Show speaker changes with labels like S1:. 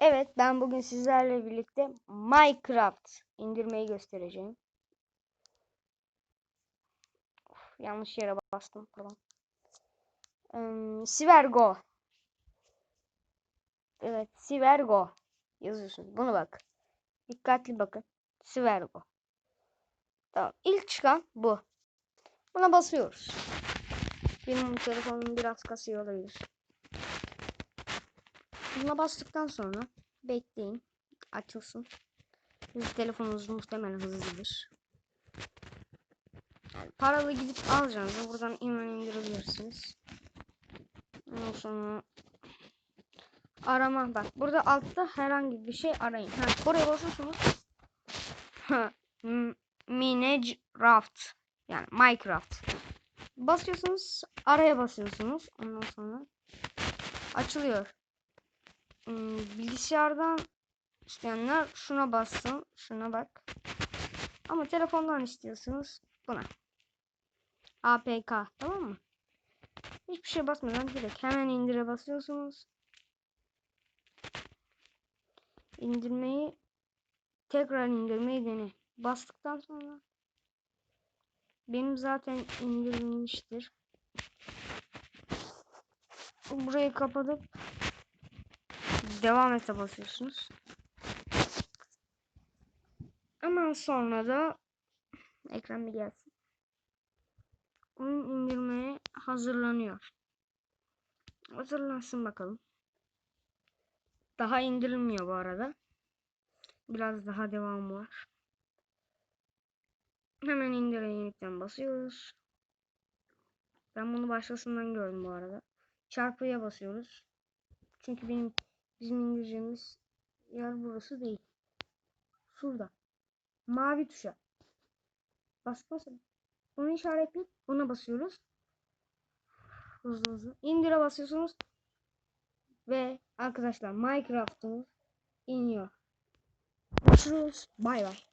S1: Evet ben bugün sizlerle birlikte Minecraft indirmeyi göstereceğim. Of, yanlış yere bastım pardon. Em, Sivergo. Evet Sivergo yazıyorsun. Bunu bak. Dikkatli bakın. Sivergo. Tamam. İlk çıkan bu. Buna basıyoruz. Benim telefonum biraz kasıyor olabilir. Buna bastıktan sonra bekleyin. Açılsın. Sizin telefonunuz muhtemelen hızlıdır. Yani paralı gidip alacağınızı buradan hemen indirebilirsiniz. Ondan sonra arama bak. Burada altta herhangi bir şey arayın. Ha, buraya basıyorsunuz. Minecraft. Yani Minecraft. Basıyorsunuz. Araya basıyorsunuz. Ondan sonra açılıyor. Hmm, bilgisayardan isteyenler şuna bassın. Şuna bak. Ama telefondan istiyorsunuz buna. APK tamam mı? Hiçbir şey basmadan direkt hemen indire basıyorsunuz. İndirmeyi tekrar indirmeyi dene. Bastıktan sonra benim zaten indirilmiştir. Burayı kapatıp devam ete basıyorsunuz. Hemen sonra da ekran bir gelsin. Oyun indirmeye hazırlanıyor. Hazırlansın bakalım. Daha indirilmiyor bu arada. Biraz daha devamı var. Hemen indire yenilikten basıyoruz. Ben bunu başkasından gördüm bu arada. Çarpıya basıyoruz. Çünkü benim bizim indireceğimiz yer burası değil. Şurada. Mavi tuşa. Bas bas. Onu işaretleyip ona basıyoruz. Hızlı hızlı. İndire basıyorsunuz. Ve arkadaşlar Minecraft'ımız iniyor. Görüşürüz. Bay bay.